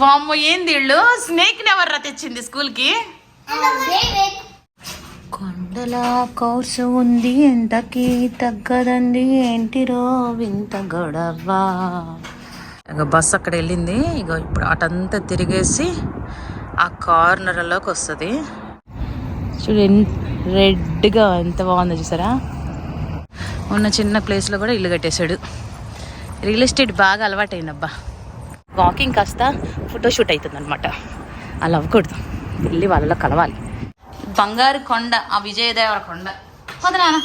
వామ్మో ఏంది వీళ్ళు? స్నేక్ ఎవర్రా తెచ్చింది స్కూల్కి? కొండల కోర్సు ఉంది ఎంతకి తగ్గదండి ఏంటిరో వింత గొడవ. ఇక బస్ అక్కడ వెళ్ళింది. ఇక ఇప్పుడు అటంతా తిరిగేసి ఆ కార్నర్లోకి వస్తుంది. చూడు రెడ్గా ఎంత బాగుందో చూసారా? ఉన్న చిన్న ప్లేస్లో కూడా ఇల్లు కట్టేశాడు. రియల్ ఎస్టేట్ బాగా అలవాటైందబ్బా. వాకింగ్ కాస్త ఫోటోషూట్ అవుతుంది అనమాట అలా అవ్వకూడదు వెళ్ళి వాళ్ళలో కలవాలి. బంగారు కొండ ఆ విజయదేవర కొండ. నాన్న.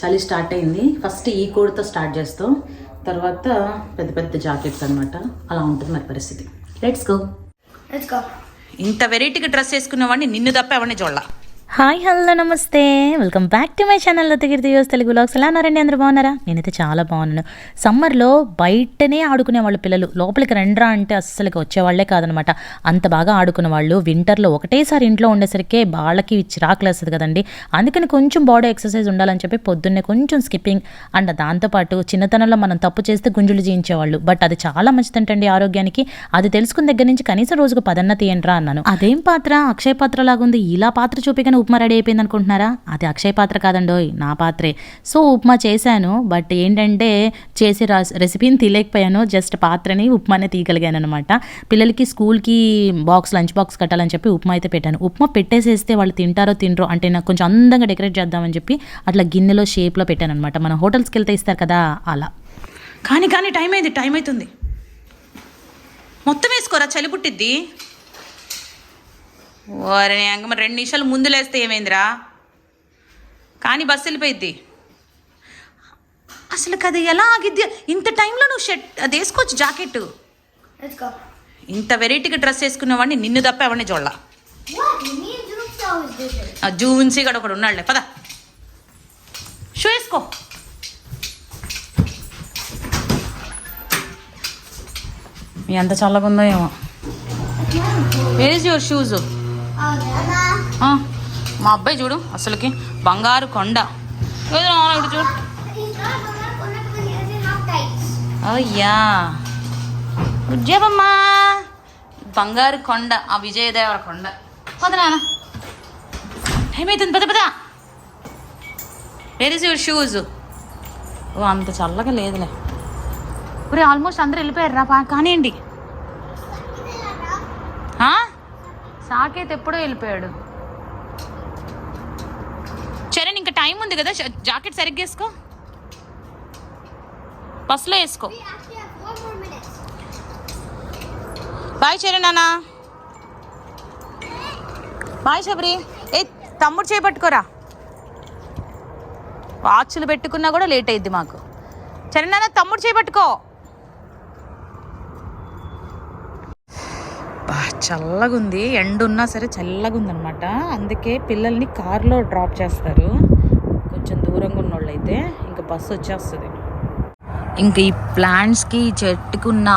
చలి స్టార్ట్ అయింది. ఫస్ట్ ఈ కోడ్తో స్టార్ట్ చేస్తాం. తర్వాత పెద్ద పెద్ద జాకెట్స్ అన్నమాట. అలా ఉంటుంది మరి పరిస్థితి. Let's go. ఇంత వెరైటీగా డ్రెస్ వేసుకున్నవాడిని నిన్ను తప్ప ఎవరిని చూడాల. హాయ్ హలో నమస్తే. Welcome back to my channel Lathakeerthi US Telugu vlogs ఎలా ఉన్నారండి అందరూ? బాగున్నారా? నేనైతే చాలా బాగున్నాను. సమ్మర్లో బయటనే ఆడుకునే వాళ్ళు పిల్లలు లోపలికి రండ్రా అంటే అస్సలకి వచ్చేవాళ్ళే కాదనమాట. అంత బాగా ఆడుకునే వాళ్ళు వింటర్లో ఒకటేసారి ఇంట్లో ఉండేసరికి వాళ్ళకి చిరాకులు వేస్తుంది కదండి. అందుకని కొంచెం బాడీ ఎక్సర్సైజ్ ఉండాలని చెప్పి పొద్దున్నే కొంచెం స్కిప్పింగ్ అండ్ దాంతోపాటు చిన్నతనంలో మనం తప్పు చేస్తే గుంజులు చేయించేవాళ్ళు బట్ అది చాలా మంచిదంటండి ఆరోగ్యానికి. అది తెలుసుకున్న దగ్గర నుంచి కనీసం రోజుకు పదన్న తీయండిరా అన్నాను. అదేం పాత్ర? అక్షయ పాత్ర లాగుంది ఇలా పాత్ర చూపిగానే ఉప్మా రెడీ అయిపోయింది అనుకుంటున్నారా? అది అక్షయ పాత్ర కాదండోయ్ నా పాత్రే. సో ఉప్మా చేశాను బట్ ఏంటంటే చేసే రెసిపీని తీయలేకపోయాను జస్ట్ పాత్రని ఉప్మానే తీయగలిగాను అనమాట పిల్లలకి స్కూల్కి బాక్స్ లంచ్ బాక్స్ కట్టాలని చెప్పి ఉప్మా అయితే పెట్టాను. ఉప్మా పెట్టేసేస్తే వాళ్ళు తింటారో తినరో అంటే నాకు కొంచెం అందంగా డెకరేట్ చేద్దామని చెప్పి అట్లా గిన్నెలో షేప్లో పెట్టాను అనమాట మన హోటల్స్కి వెళ్తే ఇస్తారు కదా అలా. కానీ కానీ టైం అయింది టైం అవుతుంది. మొత్తం వేసుకోరా చలి పుట్టిద్ది? ఓరే అంగ మరి రెండు నిమిషాలు ముందు లేస్తే ఏమైందిరా? కానీ బస్సు వెళ్ళిపోయిద్ది. అసలు అది ఎలా ఆగిద్ది? ఇంత టైంలో నువ్వు షర్ట్ అది వేసుకోవచ్చు జాకెట్. ఇంత వెరైటీగా డ్రెస్ వేసుకున్నవాడిని నిన్ను తప్ప ఎవరిని చూడాల. జూన్సీ గడ ఒకడు ఉన్నాడులే పద. షూ వేసుకో. మీ అంత చల్లగుందో ఏమో. Where is your shoes. మా అబ్బాయి చూడు అసలుకి బంగారు కొండ. ఏదో ఇటు చూడు. అయ్యా. ఉద్యోగమ్మా బంగారు కొండ ఆ విజయదేవర కొండ. పద నాన్న. టైం పద పద. వేర్ ఇస్ యువర్ షూస్ ఓ అంత చల్లగా లేదులే. ఇప్పుడు ఆల్మోస్ట్ అందరూ వెళ్ళిపోయారు రా కానివ్వండి ఆ? సాకేత్ ఎప్పుడో వెళ్ళిపోయాడు. చరణ్ ఇంకా టైం ఉంది కదా? జా- జాకెట్ సరిగ్గా వేసుకో. బస్సులో వేసుకో. బాయ్ చరణ్ నాన్న బాయ్ శబరి. ఏ తమ్ముడు చేపట్టుకోరా వాచ్లు పెట్టుకున్నా కూడా లేట్ అయింది మాకు. చరణ్ నాన్న తమ్ముడు చేపట్టుకో చల్లగుంది. చల్లగా ఉంది ఎండ ఉన్నా సరే చల్లగా అనమాట అందుకే పిల్లల్ని కార్లో డ్రాప్ చేస్తారు. కొంచెం దూరంగా ఉన్న వాళ్ళు అయితే ఇంకా బస్సు వచ్చేస్తుంది. ఇంకా ఈ ప్లాంట్స్కి ఈ చెట్టుకున్న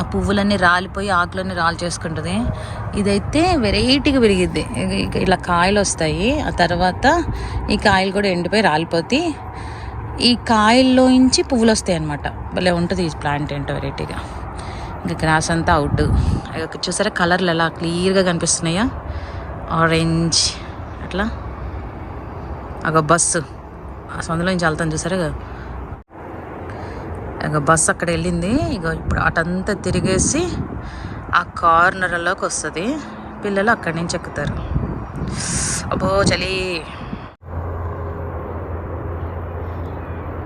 ఆ పువ్వులన్నీ రాలిపోయి ఆకులన్నీ రాలి చేసుకుంటుంది ఇదైతే వెరైటీగా పెరిగిద్ది. ఇక ఇలా కాయలు వస్తాయి ఆ తర్వాత ఈ కాయలు కూడా ఎండిపోయి రాలిపోతాయి ఈ కాయల్లోంచి పువ్వులు వస్తాయి అనమాట భలే ఉంటుంది ఈ ప్లాంట్ ఏంటో వెరైటీగా. ఇంకా గ్రాస్ అంతా అవుట్. చూసారా కలర్లు ఎలా క్లియర్గా కనిపిస్తున్నాయా? ఆరెంజ్ అట్లా? ఒక బస్సు ఆ సందులో నుంచి వెళ్తాను చూసారా? ఇక బస్సు అక్కడ వెళ్ళింది. ఇక ఇప్పుడు అటంతా తిరిగేసి ఆ కార్నర్లోకి వస్తుంది. పిల్లలు అక్కడి నుంచి ఎక్కుతారు. అబ్బో చలి.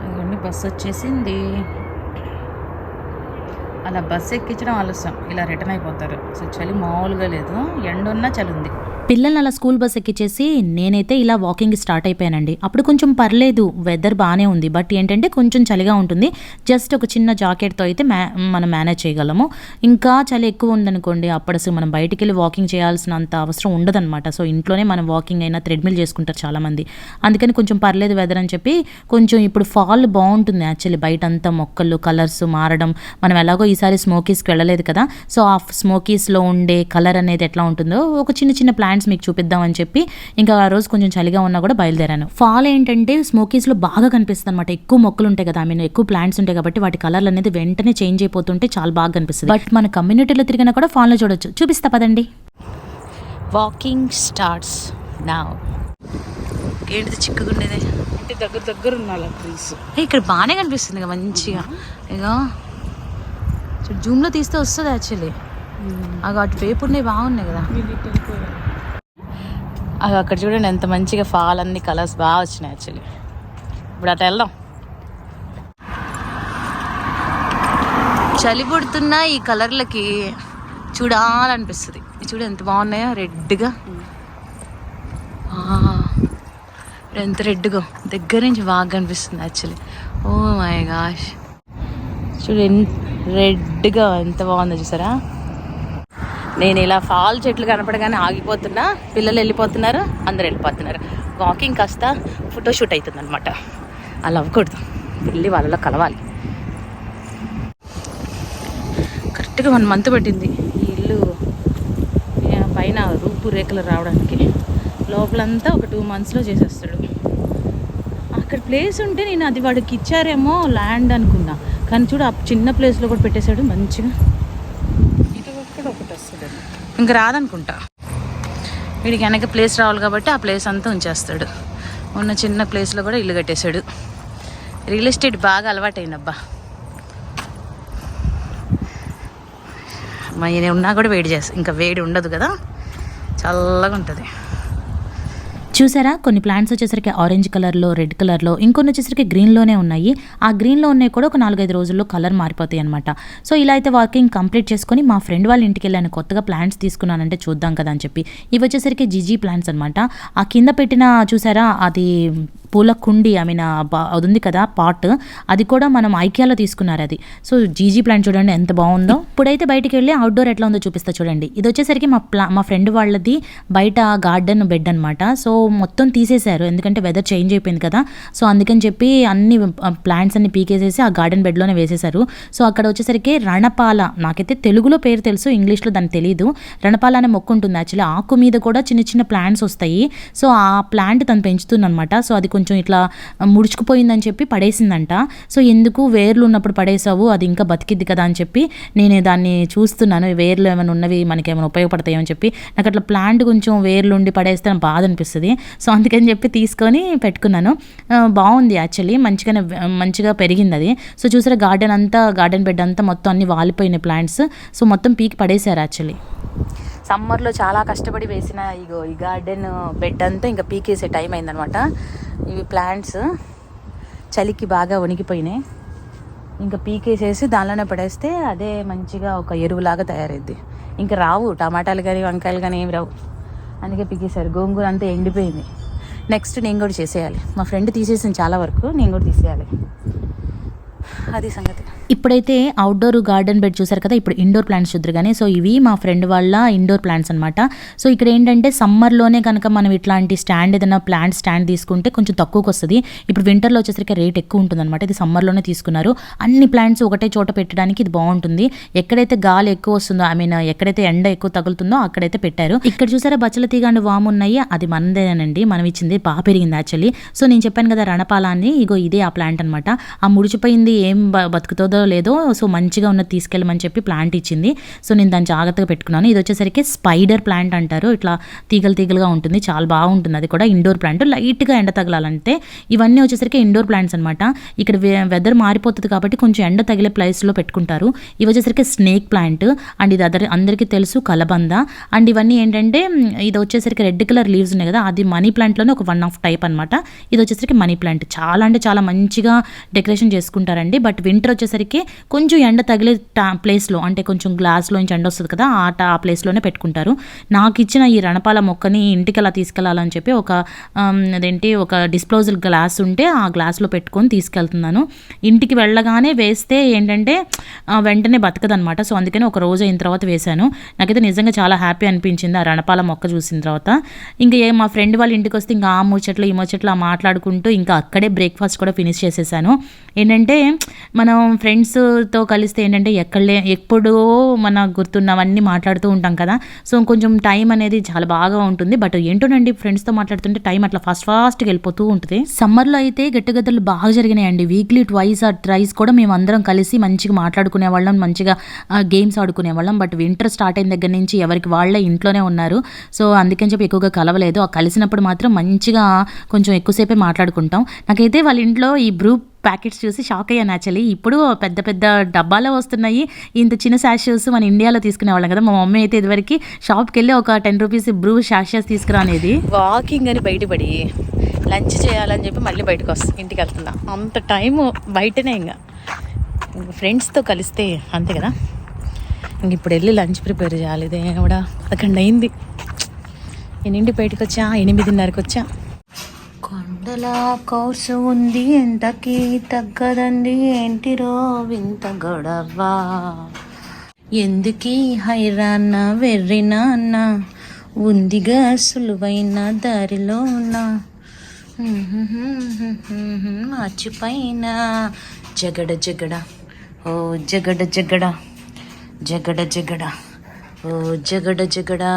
ఇవన్నీ బస్సు వచ్చేసింది. అలా బస్సు ఎక్కించడం ఆలస్యం. ఇలా రిటర్న్ అయిపోతారు. సో చలి మామూలుగా లేదు. ఎండ ఉన్నా చలి ఉంది. పిల్లల్ని అలా స్కూల్ బస్ ఎక్కిచ్చేసి నేనైతే ఇలా వాకింగ్ స్టార్ట్ అయిపోయానండి. అప్పుడు కొంచెం పర్లేదు వెదర్ బాగానే ఉంది బట్ ఏంటంటే కొంచెం చలిగా ఉంటుంది. జస్ట్ ఒక చిన్న జాకెట్తో అయితే మ్యా మనం మేనేజ్ చేయగలము. ఇంకా చలి ఎక్కువ ఉందనుకోండి అప్పుడు అసలు మనం బయటికి వెళ్ళి వాకింగ్ చేయాల్సినంత అవసరం ఉండదన్నమాట. సో ఇంట్లోనే మనం వాకింగ్ అయినా థ్రెడ్మిల్ చేసుకుంటారు చాలామంది. అందుకని కొంచెం పర్లేదు వెదర్ అని చెప్పి కొంచెం ఇప్పుడు ఫాల్ బాగుంటుంది యాక్చువల్లీ బయట అంతా మొక్కలు కలర్స్ మారడం. మనం ఎలాగో ఈసారి స్మోకీస్కి వెళ్ళలేదు కదా. సో ఆ స్మోకీస్లో ఉండే కలర్ అనేది ఎట్లా ఉంటుందో ఒక చిన్న చిన్న ప్లాంట్ ప్లాంట్స్ మీకు చూపిద్దామని చెప్పి ఇంకా ఆ రోజు కొంచెం చలిగా ఉన్నా కూడా బయలుదేరాను. ఫాల్ ఏంటంటే స్మోకీస్లో బాగా కనిపిస్తుంది అనమాట ఎక్కువ మొక్కలు ఉంటాయి కదా ఐ మీన్ ఎక్కువ ప్లాంట్స్ ఉంటాయి కాబట్టి వాటి కలర్లు అనేది వెంటనే చేంజ్ అయిపోతుంటే చాలా బాగా కనిపిస్తుంది. బట్ మన కమ్యూనిటీలో తిరిగినా కూడా ఫాల్లో చూడొచ్చు. చూపిస్తా పదండి. వాకింగ్ స్టార్ట్స్ నా ఏంటిది చిక్కుగుండేది? అంటే దగ్గర దగ్గర ట్రీస్ ఇక్కడ బాగానే కనిపిస్తుంది ఇక మంచిగా. ఇక జూమ్లో తీస్తే వస్తుంది యాక్చువల్లీ అవి అటు వైపు ఉన్నాయి బాగున్నాయి కదా. అక్కడ చూడండి ఎంత మంచిగా ఫాల్ అన్ని కలర్స్ బాగా వచ్చినాయి యాక్చువల్లీ ఇప్పుడు అటు వెళ్దాం. చలి పుడుతున్న ఈ కలర్లకి చూడాలనిపిస్తుంది. చూడు ఎంత బాగున్నాయో రెడ్గా. ఎంత రెడ్గా. దగ్గర నుంచి బాగా కనిపిస్తుంది యాక్చువల్లీ ఓ మై గాష్ చూడు ఎంత రెడ్గా ఎంత బాగుందో చూసారా? నేను ఇలా ఫాల్ చెట్లు కనపడగానే ఆగిపోతున్నా పిల్లలు వెళ్ళిపోతున్నారు అందరు వెళ్ళిపోతున్నారు. వాకింగ్ కాస్త ఫోటోషూట్ అవుతుంది అనమాట అలా అవ్వకూడదు. వెళ్ళి వాళ్ళలో కలవాలి. కరెక్ట్గా వన్ మంత్ పట్టింది. ఈ ఇల్లు పైన పైన రూపురేఖలు రావడానికి. లోపలంతా ఒక టూ మంత్స్లో చేసేస్తాడు. అక్కడ ప్లేస్ ఉంటే నేను అది వాడికి ఇచ్చారేమో ల్యాండ్ అనుకున్నా. కానీ చూడు ఆ చిన్న ప్లేస్లో కూడా పెట్టేశాడు మంచిగా ఇటు కూడా ఒకటి వస్తుంది ఇంక రాదనుకుంటా. వీడికి వెనక ప్లేస్ రావాలి కాబట్టి ఆ ప్లేస్ అంతా ఉంచేస్తాడు. ఉన్న చిన్న ప్లేస్లో కూడా ఇల్లు కట్టేశాడు. రియల్ ఎస్టేట్ బాగా అలవాటైనబ్బా మరి ఉన్నా కూడా వేడి చేస్తా. ఇంకా వేడి ఉండదు కదా. చల్లగా ఉంటుంది చూసారా? కొన్ని ప్లాంట్స్ వచ్చేసరికి ఆరెంజ్ కలర్లో రెడ్ కలర్లో ఇంకొన్ని వచ్చేసరికి గ్రీన్లోనే ఉన్నాయి. ఆ గ్రీన్లో ఉన్నాయి కూడా ఒక నాలుగైదు రోజుల్లో కలర్ మారిపోతాయి అనమాట సో ఇలా అయితే వాకింగ్ కంప్లీట్ చేసుకొని మా ఫ్రెండ్ వాళ్ళ ఇంటికి వెళ్ళాను కొత్తగా ప్లాంట్స్ తీసుకున్నానంటే చూద్దాం కదా అని చెప్పి. ఇవి వచ్చేసరికి జిజీ ప్లాంట్స్ అనమాట ఆ కింద పెట్టిన చూసారా? అది పూల కుండి ఐ మీన్ అది ఉంది కదా పాట్. అది కూడా మనం ఐక్యాలో తీసుకున్నారు అది. సో జీజీ ప్లాంట్ చూడండి ఎంత బాగుందో. ఇప్పుడైతే బయటికి వెళ్ళి అవుట్డోర్ ఎట్లా ఉందో చూపిస్తా చూడండి. ఇది వచ్చేసరికి మా ప్లా మా ఫ్రెండ్ వాళ్ళది బయట గార్డెన్ బెడ్ అనమాట సో మొత్తం తీసేశారు. ఎందుకంటే వెదర్ చేంజ్ అయిపోయింది కదా. సో అందుకని చెప్పి అన్ని ప్లాంట్స్ అన్ని పీకేసేసి ఆ గార్డెన్ బెడ్లోనే వేసేశారు. సో అక్కడ వచ్చేసరికి రణపాల నాకైతే తెలుగులో పేరు తెలుసు ఇంగ్లీష్లో దానికి తెలియదు రణపాల అనే మొక్క ఉంటుంది. యాక్చువల్లీ ఆకు మీద కూడా చిన్న చిన్న ప్లాంట్స్ వస్తాయి. సో ఆ ప్లాంట్ తను పెంచుతుందనమాట సో అది కొంచెం ఇట్లా ముడుచుకుపోయిందని చెప్పి పడేసిందంట. సో ఎందుకు వేర్లు ఉన్నప్పుడు పడేసావు? అది ఇంకా బతికిద్ది కదా అని చెప్పి నేను దాన్ని చూస్తున్నాను. వేర్లు ఏమైనా ఉన్నవి మనకి ఏమైనా ఉపయోగపడతాయో అని చెప్పి. నాకు అట్లా ప్లాంట్ కొంచెం వేర్లు ఉండి పడేస్తే నాకు బాధ అనిపిస్తుంది. సో అందుకని చెప్పి తీసుకొని పెట్టుకున్నాను. బాగుంది యాక్చువల్లీ. మంచిగానే మంచిగా పెరిగింది అది. సో చూసారా గార్డెన్ అంతా గార్డెన్ బెడ్ అంతా మొత్తం అన్ని వాలిపోయినాయి ప్లాంట్స్. సో మొత్తం పీకి పడేశారు యాక్చువల్లీ. సమ్మర్లో చాలా కష్టపడి వేసిన ఇగో ఈ గార్డెన్ బెడ్ అంతా ఇంకా పీకేసే టైం అయిందనమాట ఇవి ప్లాంట్స్ చలికి బాగా వణికిపోయినాయి. ఇంకా పీకేసేసి దానిలోనే పడేస్తే అదే మంచిగా ఒక ఎరువులాగా తయారైద్ది. ఇంకా రావు టమాటాలు కానీ వంకాయలు కానీ ఏమి రావు. అందుకే పీకేశారు. గోంగూర అంతా ఎండిపోయింది. నెక్స్ట్ నేను కూడా చేసేయాలి. మా ఫ్రెండ్ తీసేసింది చాలా వరకు నేను కూడా తీసేయాలి. అది సంగతి. ఇప్పుడైతే అవుట్డోర్ గార్డెన్ బెడ్ చూసారు కదా ఇప్పుడు ఇండోర్ ప్లాంట్స్ చూద్దరు కానీ సో ఇవి మా ఫ్రెండ్ వాళ్ళ ఇండోర్ ప్లాంట్స్ అనమాట సో ఇక్కడ ఏంటంటే సమ్మర్లోనే కనుక మనం ఇట్లాంటి స్టాండ్ ఏదైనా ప్లాంట్ స్టాండ్ తీసుకుంటే కొంచెం తక్కువకి వస్తుంది. ఇప్పుడు వింటర్లో వచ్చేసరికి రేట్ ఎక్కువ ఉంటుంది అనమాట ఇది సమ్మర్లోనే తీసుకున్నారు. అన్ని ప్లాంట్స్ ఒకటే చోట పెట్టడానికి ఇది బాగుంటుంది. ఎక్కడైతే గాలి ఎక్కువ వస్తుందో ఐ మీన్ ఎక్కడైతే ఎండ ఎక్కువ తగులుతుందో అక్కడైతే పెట్టారు. ఇక్కడ చూసారా బచ్చల తీగ అండ్ వాము ఉన్నాయి. అది మనదేనండి. మనం ఇచ్చింది బాగా పెరిగింది యాక్చువల్లీ సో నేను చెప్పాను కదా రణపాలాన్ని. ఇగో ఇదే ఆ ప్లాంట్ అనమాట ఆ ముడిచిపోయింది ఏం బతుకుతుందో లేదో సో మంచిగా ఉన్నది తీసుకెళ్ళమని చెప్పి ప్లాంట్ ఇచ్చింది. సో నేను దాన్ని జాగ్రత్తగా పెట్టుకున్నాను. ఇది వచ్చేసరికి స్పైడర్ ప్లాంట్ అంటారు. ఇట్లా తీగలు తీగలుగా ఉంటుంది. చాలా బాగుంటుంది. అది కూడా ఇండోర్ ప్లాంట్. లైట్గా ఎండ తగలాలంటే ఇవన్నీ వచ్చేసరికి ఇండోర్ ప్లాంట్స్ అనమాట ఇక్కడ వెదర్ మారిపోతుంది కాబట్టి కొంచెం ఎండ తగిలే ప్లేస్లో పెట్టుకుంటారు. ఇవి వచ్చేసరికి స్నేక్ ప్లాంట్. అండ్ ఇది అదర్ అందరికీ తెలుసు కలబంద. అండ్ ఇవన్నీ ఏంటంటే ఇది వచ్చేసరికి రెడ్ కలర్ లీవ్స్ ఉన్నాయి కదా అది మనీ ప్లాంట్లోనే ఒక వన్ ఆఫ్ టైప్ అనమాట ఇది వచ్చేసరికి మనీ ప్లాంట్. చాలా అంటే చాలా మంచిగా డెకరేషన్ చేసుకుంటారండి బట్ వింటర్ వచ్చేసరికి కొంచెం ఎండ తగిలే టా ప్లేస్లో అంటే కొంచెం గ్లాస్లో నుంచి ఎండ వస్తుంది కదా ఆ టా ఆ ప్లేస్లోనే పెట్టుకుంటారు. నాకు ఇచ్చిన ఈ రణపాల మొక్కని ఇంటికి అలా తీసుకెళ్ళాలని చెప్పి ఒక అదేంటి ఒక డిస్పోజల్ గ్లాస్ ఉంటే ఆ గ్లాస్లో పెట్టుకొని తీసుకెళ్తున్నాను. ఇంటికి వెళ్ళగానే వేస్తే ఏంటంటే వెంటనే బతకదనమాట సో అందుకని ఒక రోజు అయిన తర్వాత వేశాను. నాకైతే నిజంగా చాలా హ్యాపీ అనిపించింది ఆ రణపాల మొక్క చూసిన తర్వాత. ఇంకా ఏ మా ఫ్రెండ్ వాళ్ళ ఇంటికి వస్తే ఇంకా ఆ ముచ్చట్లు ఈ ముచ్చట్లు ఆ మాట్లాడుకుంటూ ఇంకా అక్కడే బ్రేక్ఫాస్ట్ కూడా ఫినిష్ చేసేసాను. ఏంటంటే మనం ఫ్రెండ్స్తో కలిస్తే ఏంటంటే ఎక్కడలే ఎప్పుడో మన గుర్తున్నవన్నీ మాట్లాడుతూ ఉంటాం కదా. సో కొంచెం టైం అనేది చాలా బాగా ఉంటుంది. బట్ ఏంటోనండి ఫ్రెండ్స్తో మాట్లాడుతుంటే టైం అట్లా ఫాస్ట్ ఫాస్ట్గా వెళ్ళిపోతూ ఉంటుంది. సమ్మర్లో అయితే గట్టుగద్దలు బాగా జరిగినాయండి. వీక్లీ ట్వైస్ ఆర్ ట్రైస్ కూడా మేము అందరం కలిసి మంచిగా మాట్లాడుకునే వాళ్ళం మంచిగా గేమ్స్ ఆడుకునే వాళ్ళం. బట్ వింటర్ స్టార్ట్ అయిన దగ్గర నుంచి ఎవరికి వాళ్ళే ఇంట్లోనే ఉన్నారు. సో అందుకని చెప్పి ఎక్కువగా కలవలేదు. ఆ కలిసినప్పుడు మాత్రం మంచిగా కొంచెం ఎక్కువసేపే మాట్లాడుకుంటాం. నాకైతే వాళ్ళ ఇంట్లో ఈ గ్రూప్ ప్యాకెట్స్ చూసి షాక్ అయ్యాను యాక్చువల్లీ ఇప్పుడు పెద్ద పెద్ద డబ్బాలో వస్తున్నాయి. ఇంత చిన్న శాషెస్ మన ఇండియాలో తీసుకునేవాళ్ళం కదా. మా మమ్మీ అయితే ఇదివరకు షాప్కి వెళ్ళి ఒక టెన్ రూపీస్ బ్రూ శాషెస్ తీసుకురా అనేది. వాకింగ్ అని బయటపడి లంచ్ చేయాలని చెప్పి మళ్ళీ బయటకు వస్తాను ఇంటికి వెళ్తున్నా. అంత టైము బయటనే ఇంకా ఇంక ఫ్రెండ్స్తో కలిస్తే అంతే కదా. ఇంక ఇప్పుడు వెళ్ళి లంచ్ ప్రిపేర్ చేయాలి ఇదే కూడా పదకొండు అయింది. ఎన్నింటి బయటకు వచ్చా? ఎనిమిదిన్నరకు వచ్చా? వందల కోర్సు ఉంది ఎంతకీ తగ్గదండి ఏంటిరో వింత గొడవ? ఎందుకీ హైరాన్న వెర్రినా అన్న ఉందిగా సులువైన దారిలో ఉన్నా మర్చిపోయిన. జగడ జగడ ఓ జగడ జగడ జగడ జగడ ఓ జగడ జగడా.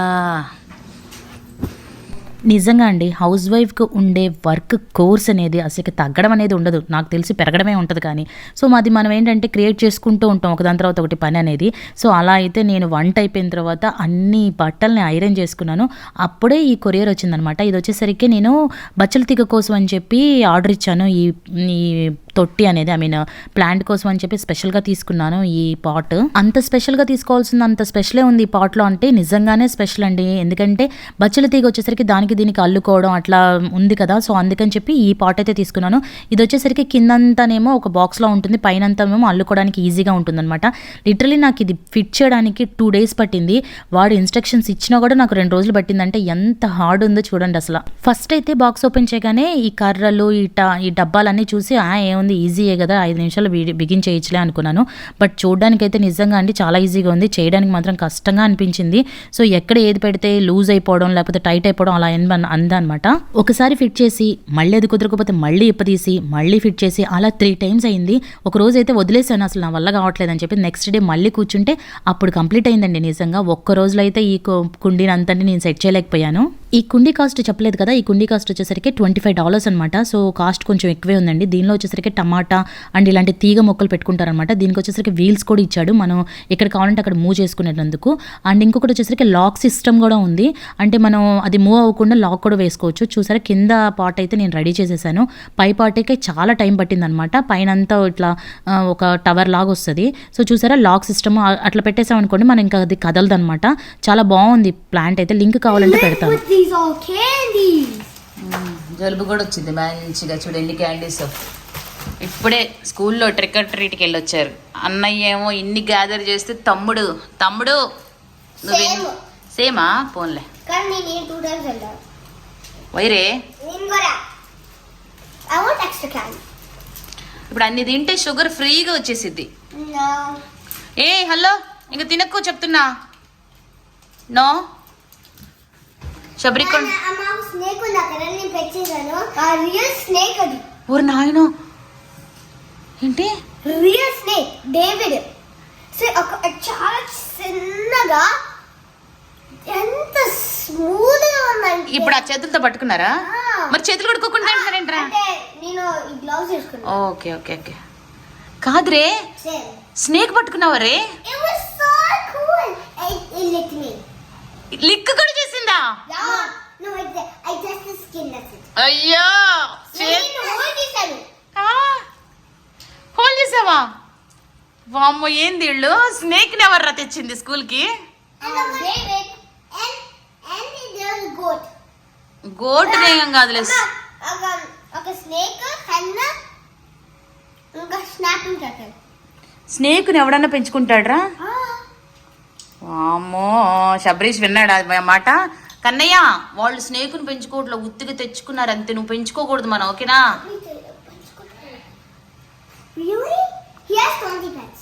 నిజంగా అండి హౌస్ వైఫ్కి ఉండే వర్క్ కోర్స్ అనేది అసలు తగ్గడం అనేది ఉండదు. నాకు తెలిసి పెరగడమే ఉంటుంది కానీ. సో మాది మనం ఏంటంటే క్రియేట్ చేసుకుంటూ ఉంటాం ఒకదాని తర్వాత ఒకటి పని అనేది. సో అలా అయితే నేను వంట అయిపోయిన తర్వాత అన్ని బట్టల్ని ఐరన్ చేసుకున్నాను. అప్పుడే ఈ కొరియర్ వచ్చిందనమాట. ఇది వచ్చేసరికి నేను బచ్చల తీగ కోసం అని చెప్పి ఆర్డర్ ఇచ్చాను. ఈ ఈ తొట్టి అనేది ఐ మీన్ ప్లాంట్ కోసం అని చెప్పి స్పెషల్గా తీసుకున్నాను ఈ పాట్ అంత స్పెషల్గా తీసుకోవాల్సింది అంత స్పెషలే ఉంది ఈ పాట్లో అంటే నిజంగానే స్పెషల్ అండి. ఎందుకంటే బచ్చల తీగ వచ్చేసరికి దానికి దీనికి అల్లుకోవడం అట్లా ఉంది కదా. సో అందుకని చెప్పి ఈ పాట్ అయితే తీసుకున్నాను. ఇది వచ్చేసరికి కిందంతానేమో ఒక బాక్స్లో ఉంటుంది. పైనంతానేమో అల్లుకోవడానికి ఈజీగా ఉంటుందన్నమాట. లిటరలీ నాకు ఇది ఫిట్ చేయడానికి టూ డేస్ పట్టింది. వాడు ఇన్స్ట్రక్షన్స్ ఇచ్చినా కూడా నాకు రెండు రోజులు పట్టిందంటే ఎంత హార్డ్ ఉందో చూడండి అసలు. ఫస్ట్ అయితే బాక్స్ ఓపెన్ చేయగానే ఈ కర్రలు ఈ ట ఈ డబ్బాలన్నీ చూసి ఆ ఉంది ఈజీయే కదా ఐదు నిమిషాలు బిగి- బిగించేయచ్చులే అనుకున్నాను. బట్ చూడడానికి అయితే నిజంగా అండి చాలా ఈజీగా ఉంది. చేయడానికి మాత్రం కష్టంగా అనిపించింది. సో ఎక్కడ ఏది పెడితే లూజ్ అయిపోవడం లేకపోతే టైట్ అయిపోవడం అలా అందనమాట. ఒకసారి ఫిట్ చేసి మళ్ళీ అది కుదరకపోతే మళ్ళీ ఇప్పదీసి మళ్ళీ ఫిట్ చేసి అలా త్రీ టైమ్స్ అయింది. ఒక రోజు అయితే వదిలేసాను అసలు నా వల్ల కావట్లేదు అని చెప్పి నెక్స్ట్ డే మళ్ళీ కూర్చుంటే అప్పుడు కంప్లీట్ అయిందండి నిజంగా. ఒక్క రోజులో అయితే ఈ కుండీని అంతని నేను సెట్ చేయలేకపోయాను. ఈ కుండీ కాస్ట్ చెప్పలేదు కదా ఈ కుండీ కాస్ట్ వచ్చేసరికి ట్వంటీ ఫైవ్ డాలర్స్ అనమాట సో కాస్ట్ కొంచెం ఎక్కువే ఉందండి. దీనిలో వచ్చేసరికి టమాటా అండ్ ఇలాంటి తీగ మొక్కలు పెట్టుకుంటారనమాట దీనికి వచ్చేసరికి వీల్స్ కూడా ఇచ్చాడు. మనం ఎక్కడ కావాలంటే అక్కడ మూవ్ చేసుకునేటందుకు. అండ్ ఇంకొకటి వచ్చేసరికి లాక్ సిస్టమ్ కూడా ఉంది. అంటే మనం అది మూవ్ అవ్వకుండా లాక్ కూడా వేసుకోవచ్చు. చూసారా కింద పార్ట్ అయితే నేను రెడీ చేసేసాను. పై పార్ట్కి చాలా టైం పట్టిందనమాట పైన అంతా ఇట్లా ఒక టవర్ లాగా వస్తుంది. సో చూసారా లాక్ సిస్టమ్ అట్లా పెట్టేసాం అనుకోండి మనం ఇంకా అది కదలదనమాట చాలా బాగుంది ప్లాంట్ అయితే. లింక్ కావాలంటే పెడతాను. These all candies. జలుబు కూడా వచ్చింది మంచిగా చూడు ఎన్ని క్యాండీస్ ఇప్పుడే స్కూల్లో ట్రిక్ ఆర్ ట్రీట్కి వెళ్ళొచ్చారు. అన్నయ్య ఏమో ఇన్ని గ్యాదర్ చేస్తే తమ్ముడు తమ్ముడు నువ్వేం. సేమా పోన్లే. వెళ్ళాను. వైరే. ఇప్పుడు అన్ని తింటే షుగర్ ఫ్రీగా వచ్చేసిద్ది. ఏ హలో ఇంక తినక్కు చెప్తున్నా. నో శబరికొండ స్నేక్ ఉంది. అక్కడ నేను పెట్టేశాను ఆ రియల్ స్నేక్ అది. ఊరు నాయనో. ఏంటి? రియల్ స్నేక్ డేవిడ్ సో ఒక చాలా చిన్నగా ఎంత స్మూత్గా ఉందంటే. ఇప్పుడు ఆ చేతులతో పట్టుకున్నారా. మరి చేతులు కడుక్కోకుండా తింటారేంట్రా అంటే నేను ఈ గ్లౌస్ వేసుకున్నాను ఓకే ఓకే ఓకే. కాదురే. స్నేక్ పట్టుకున్నావా రే. లిక్ కూడా it. అయ్యో. హోల్ చేసావా? వామ్మో ఏంది వీళ్ళు స్నేక్ని ఎవర్రా తెచ్చింది స్కూల్కి. గోటు ఏం కాదులే. ఒక స్నేక్ ఇంకా స్నాపింగ్ ఎవడన్నా పెంచుకుంటాడ్రా? వామ్మో శబరీష్ విన్నాడు మాట కన్నయ్య వాళ్ళు స్నేకుని పెంచుకోవట్లే ఉత్తిగా తెచ్చుకున్నారు అంతే నువ్వు పెంచుకోకూడదు మనం ఓకేనా Really? He has 20 pets.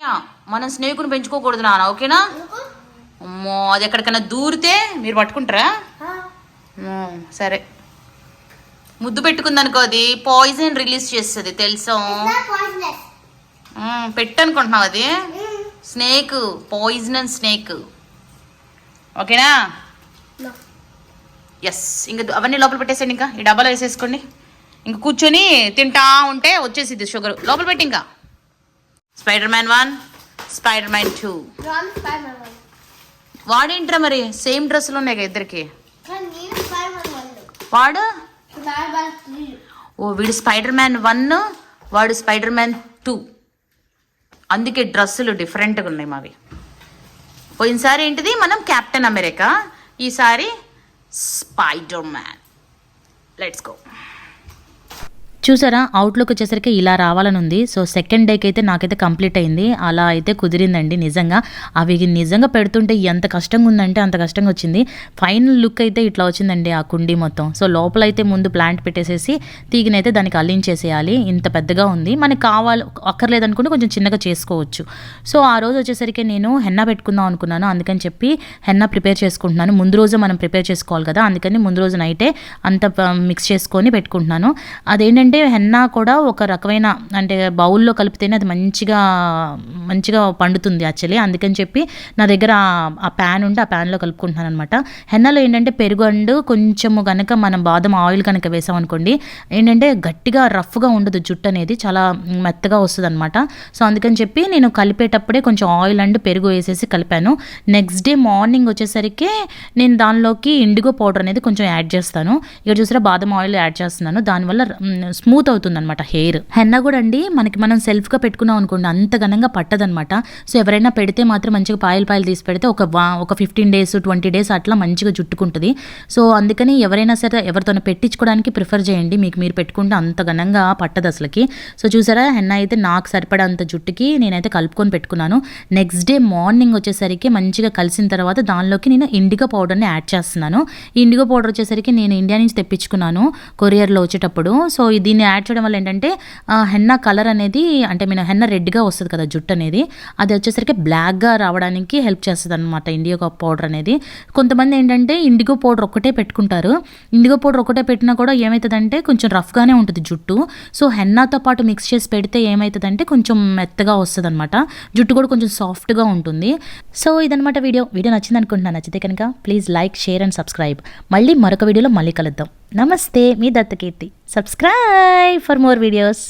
Yeah, మనం స్నేకుని పెంచుకోకూడదు నాన్న ఓకేనా? అమ్మో అది ఎక్కడికైనా దూరితే మీరు పట్టుకుంటారా సరే ముద్దు పెట్టుకుందనుకో అది పాయిజన్ రిలీజ్ చేస్తుంది తెలుసా It's not poisonous. Hmm, pet అనుకుంటున్నావు అది స్నేక్ పాయిజనన్ స్నేక్ ఓకేనా. ఎస్ ఇంకా అవన్నీ లోపల పెట్టేసేయండి ఇంకా. ఈ డబ్బాలో వేసేసుకోండి. ఇంకా కూర్చొని తింటా ఉంటే వచ్చేసిద్ది షుగర్. లోపల పెట్టి ఇంకా. Spider Man one Spider Man two. వాడేంట్రా మరి? సేమ్ డ్రెస్సులు ఉన్నాయి కదా ఇద్దరికి. వాడు. ఓ వీడు స్పైడర్ మ్యాన్ వన్ వాడు స్పైడర్ మ్యాన్ టూ అందుకే డ్రెస్సులు డిఫరెంట్గా ఉన్నాయి మావి. పోయినసారి ఏంటిది? మనం కెప్టెన్ అమెరికా ఈసారి స్పైడర్ మ్యాన్ లెట్స్ గో చూసారా? అవుట్లుక్ వచ్చేసరికి ఇలా రావాలని ఉంది సో సెకండ్ డేకి అయితే నాకైతే కంప్లీట్ అయింది. అలా అయితే కుదిరిందండి నిజంగా. అవి నిజంగా పెడుతుంటే ఎంత కష్టంగా ఉందంటే అంత కష్టంగా వచ్చింది ఫైనల్ లుక్ అయితే ఇట్లా వచ్చిందండి ఆ కుండీ మొత్తం. సో లోపల అయితే ముందు ప్లాంట్ పెట్టేసేసి తీగనైతే దానికి అల్లించేసేయాలి ఇంత పెద్దగా ఉంది. మనకి కావాలి అక్కర్లేదనుకుంటే కొంచెం చిన్నగా చేసుకోవచ్చు. సో ఆ రోజు వచ్చేసరికి నేను హెన్నా పెట్టుకుందాం అనుకున్నాను. అందుకని చెప్పి హెన్నా ప్రిపేర్ చేసుకుంటున్నాను. ముందు రోజు మనం ప్రిపేర్ చేసుకోవాలి కదా. అందుకని ముందు రోజు నైటే అంత మిక్స్ చేసుకొని పెట్టుకుంటున్నాను. అదేంటంటే హెన్నా కూడా ఒక రకమైన అంటే బౌల్లో కలిపితేనే అది మంచిగా మంచిగా పండుతుంది యాక్చువల్లీ అందుకని చెప్పి నా దగ్గర ఆ- ప్యాన్ ఉంటే ఆ ప్యాన్లో కలుపుకుంటున్నాను అనమాట హెన్నాలో ఏంటంటే పెరుగు అండ్ కొంచెము కనుక మనం బాదం ఆయిల్ కనుక వేసామనుకోండి ఏంటంటే గట్టిగా రఫ్గా ఉండదు జుట్టు అనేది చాలా మెత్తగా వస్తుంది అనమాట సో అందుకని చెప్పి నేను కలిపేటప్పుడే కొంచెం ఆయిల్ అండ్ పెరుగు వేసేసి కలిపాను. నెక్స్ట్ డే మార్నింగ్ వచ్చేసరికి నేను దానిలోకి ఇండిగో పౌడర్ అనేది కొంచెం యాడ్ చేస్తాను. ఇక్కడ చూసారా బాదం ఆయిల్ యాడ్ చేస్తున్నాను. దానివల్ల స్మూత్ అవుతుంది అనమాట హెయిర్. హెన్న కూడా అండి మనకి మనం సెల్ఫ్గా పెట్టుకున్నాం అనుకోండి అంత ఘనంగా పట్టదనమాట సో ఎవరైనా పెడితే మాత్రం మంచిగా పాయలు పాయలు తీసి పెడితే ఒక వా ఒక ఫిఫ్టీన్ డేస్ ట్వంటీ డేస్ అట్లా మంచిగా జుట్టుకుంటుంది సో అందుకని ఎవరైనా సరే ఎవరితో పెట్టించుకోవడానికి ప్రిఫర్ చేయండి. మీకు మీరు పెట్టుకుంటే అంత ఘనంగా పట్టదు అసలుకి. సో చూసారా హెన్న అయితే నాకు సరిపడంత జుట్టుకి నేనైతే కలుపుకొని పెట్టుకున్నాను. నెక్స్ట్ డే మార్నింగ్ వచ్చేసరికి మంచిగా కలిసిన తర్వాత దానిలోకి నేను ఇండిగో పౌడర్ని యాడ్ చేస్తున్నాను. ఇండిగో పౌడర్ వచ్చేసరికి నేను ఇండియా నుంచి తెప్పించుకున్నాను కొరియర్లో వచ్చేటప్పుడు. సో ఇది దీన్ని యాడ్ చేయడం వల్ల ఏంటంటే హెన్న కలర్ అనేది అంటే మన హెన్న రెడ్గా వస్తుంది కదా జుట్టు అనేది. అది వచ్చేసరికి బ్లాక్గా రావడానికి హెల్ప్ చేస్తుంది అనమాట ఇండిగో పౌడర్ అనేది. కొంతమంది ఏంటంటే ఇండిగో పౌడర్ ఒక్కటే పెట్టుకుంటారు. ఇండిగో పౌడర్ ఒకటే పెట్టినా కూడా ఏమవుతుందంటే కొంచెం రఫ్గానే ఉంటుంది జుట్టు. సో హెన్నాతో పాటు మిక్స్ చేసి పెడితే ఏమవుతుందంటే కొంచెం మెత్తగా వస్తుంది అనమాట జుట్టు కూడా కొంచెం సాఫ్ట్గా ఉంటుంది. సో ఇదనమాట వీడియో. వీడియో నచ్చింది అనుకుంటున్నాను నచ్చితే కనుక please like share and subscribe మళ్ళీ మరొక వీడియోలో మళ్ళీ కలుద్దాం. నమస్తే మీ Dattakeerthi. Subscribe for more videos